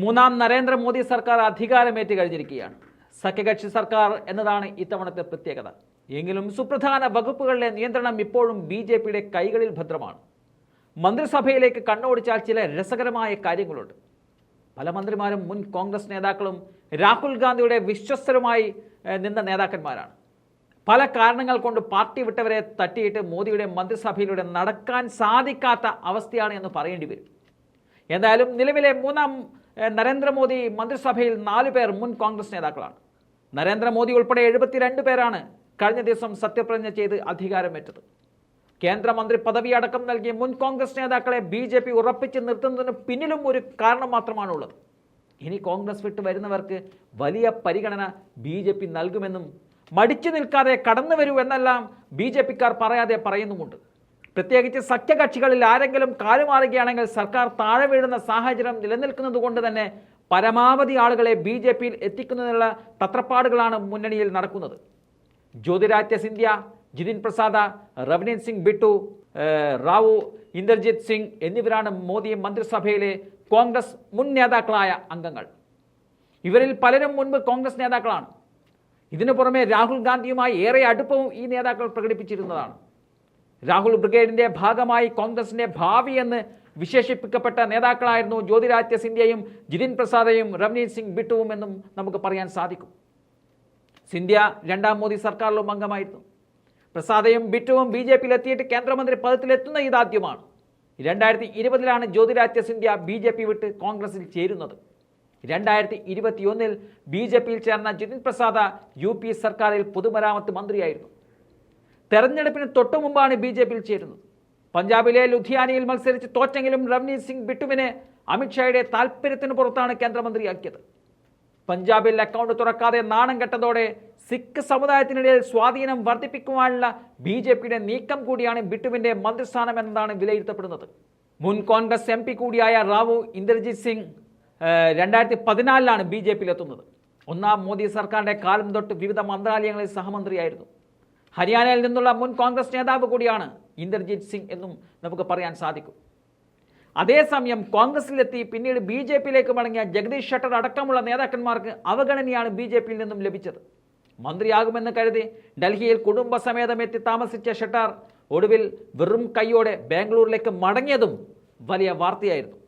മൂന്നാം നരേന്ദ്രമോദി സർക്കാർ അധികാരമേറ്റ് കഴിഞ്ഞിരിക്കുകയാണ്. സഖ്യകക്ഷി സർക്കാർ എന്നതാണ് ഇത്തവണത്തെ പ്രത്യേകത. എങ്കിലും സുപ്രധാന വകുപ്പുകളിലെ നിയന്ത്രണം ഇപ്പോഴും ബി ജെ പിയുടെ കൈകളിൽ ഭദ്രമാണ്. മന്ത്രിസഭയിലേക്ക് കണ്ണോടിച്ചാൽ ചില രസകരമായ കാര്യങ്ങളുണ്ട്. പല മന്ത്രിമാരും മുൻ കോൺഗ്രസ് നേതാക്കളും രാഹുൽ ഗാന്ധിയുടെ വിശ്വസ്തരുമായി നിന്ന നേതാക്കന്മാരാണ്. പല കാരണങ്ങൾ കൊണ്ട് പാർട്ടി വിട്ടവരെ തട്ടിയിട്ട് മോദിയുടെ മന്ത്രിസഭയിലൂടെ നടക്കാൻ സാധിക്കാത്ത അവസ്ഥയാണ് എന്ന് പറയേണ്ടി വരും. എന്തായാലും നിലവിലെ മൂന്നാം നരേന്ദ്രമോദി മന്ത്രിസഭയിൽ നാല് പേർ മുൻ കോൺഗ്രസ് നേതാക്കളാണ്. നരേന്ദ്രമോദി ഉൾപ്പെടെ എഴുപത്തിരണ്ട് പേരാണ് കഴിഞ്ഞ ദിവസം സത്യപ്രതിജ്ഞ ചെയ്ത് അധികാരമേറ്റത്. കേന്ദ്രമന്ത്രി പദവി അടക്കം നൽകിയ മുൻ കോൺഗ്രസ് നേതാക്കളെ ബി ജെ പി ഉറപ്പിച്ച് നിർത്തുന്നതിന് പിന്നിലും ഒരു കാരണം മാത്രമാണുള്ളത്. ഇനി കോൺഗ്രസ് വിട്ട് വരുന്നവർക്ക് വലിയ പരിഗണന ബി ജെ പി നൽകുമെന്നും മടിച്ചു നിൽക്കാതെ കടന്നു വരൂ എന്നെല്ലാം ബി ജെ പിക്കാർ പറയാതെ പറയുന്നുമുണ്ട്. പ്രത്യേകിച്ച് സഖ്യകക്ഷികളിൽ ആരെങ്കിലും കാലുമാറുകയാണെങ്കിൽ സർക്കാർ താഴെ വീഴുന്ന സാഹചര്യം നിലനിൽക്കുന്നത് കൊണ്ട് തന്നെ പരമാവധി ആളുകളെ ബി ജെ പിയിൽ എത്തിക്കുന്നതിനുള്ള തത്രപ്പാടുകളാണ് മുന്നണിയിൽ നടക്കുന്നത്. ജ്യോതിരാദിത്യ സിന്ധ്യ ജിതിൻ പ്രസാദ റവനീന്ദ് സിംഗ് ബിട്ടു റാവു ഇന്ദർജിത് സിംഗ് എന്നിവരാണ് മോദി മന്ത്രിസഭയിലെ കോൺഗ്രസ് മുൻ നേതാക്കളായ അംഗങ്ങൾ. ഇവരിൽ പലരും മുൻപ് കോൺഗ്രസ് നേതാക്കളാണ്. ഇതിനു പുറമെ രാഹുൽ ഗാന്ധിയുമായി ഏറെ അടുപ്പവും ഈ നേതാക്കൾ പ്രകടിപ്പിച്ചിരുന്നതാണ്. രാഹുൽ ബ്രിഗേഡിന്റെ ഭാഗമായി കോൺഗ്രസിന്റെ ഭാവി എന്ന് വിശേഷിപ്പിക്കപ്പെട്ട നേതാക്കളായിരുന്നു ജ്യോതിരാദിത്യ സിന്ധ്യയും ജിതിൻ പ്രസാദയും രവനീത് സിംഗ് ബിട്ടുവും എന്നും നമുക്ക് പറയാൻ സാധിക്കും. സിന്ധ്യ രണ്ടാം മോദി സർക്കാരിലും അംഗമായിരുന്നു. പ്രസാദയും ബിറ്റുവും ബി ജെ പിയിൽ എത്തിയിട്ട് കേന്ദ്രമന്ത്രി പദത്തിലെത്തുന്ന ഇതാദ്യമാണ്. രണ്ടായിരത്തി ഇരുപതിലാണ് Jyotiraditya Scindia B J P വിട്ട് കോൺഗ്രസിൽ ചേരുന്നത്. രണ്ടായിരത്തി ഇരുപത്തിയൊന്നിൽ ബി ജെ പിയിൽ ചേർന്ന ജിതിൻ പ്രസാദ യു പി സർക്കാരിൽ പൊതുമരാമത്ത് മന്ത്രിയായിരുന്നു. തെരഞ്ഞെടുപ്പിന് തൊട്ടു മുമ്പാണ് ബി ജെ പിയിൽ ചേരുന്നത്. പഞ്ചാബിലെ ലുധിയാനയിൽ മത്സരിച്ച് തോറ്റെങ്കിലും രവ്നീത് സിംഗ് ബിട്ടുവിനെ അമിത്ഷായുടെ താൽപ്പര്യത്തിന് പുറത്താണ് കേന്ദ്രമന്ത്രിയാക്കിയത്. പഞ്ചാബിൽ അക്കൗണ്ട് തുറക്കാതെ നാണം കെട്ടതോടെ സിഖ് സമുദായത്തിനിടയിൽ സ്വാധീനം വർദ്ധിപ്പിക്കുവാനുള്ള ബി ജെ പിയുടെ നീക്കം കൂടിയാണ് ബിട്ടുവിന്റെ മന്ത്രിസ്ഥാനം എന്നതാണ് വിലയിരുത്തപ്പെടുന്നത്. മുൻ കോൺഗ്രസ് എം പി കൂടിയായ റാവു ഇന്ദർജിത് സിംഗ് രണ്ടായിരത്തി പതിനാലിലാണ് ബി ജെ പിയിലെത്തുന്നത് ഒന്നാം മോദി സർക്കാരിന്റെ കാലം തൊട്ട് വിവിധ മന്ത്രാലയങ്ങളിൽ സഹമന്ത്രിയായിരുന്നു. ഹരിയാനയിൽ നിന്നുള്ള മുൻ കോൺഗ്രസ് നേതാവ് കൂടിയാണ് ഇന്ദർജിത് സിംഗ് എന്നും നമുക്ക് പറയാൻ സാധിക്കും. അതേസമയം കോൺഗ്രസിലെത്തി പിന്നീട് ബി ജെ പിയിലേക്ക് മടങ്ങിയ ജഗദീഷ് ഷട്ടർ അടക്കമുള്ള നേതാക്കന്മാർക്ക് അവഗണനയാണ് ബി ജെ പിയിൽ നിന്നും ലഭിച്ചത്. മന്ത്രിയാകുമെന്ന് കരുതി ഡൽഹിയിൽ കുടുംബസമേതം എത്തി താമസിച്ച ഷട്ടർ ഒടുവിൽ വെറും കൈയോടെ ബാംഗ്ലൂരിലേക്ക് മടങ്ങിയതും വലിയ വാർത്തയായിരുന്നു.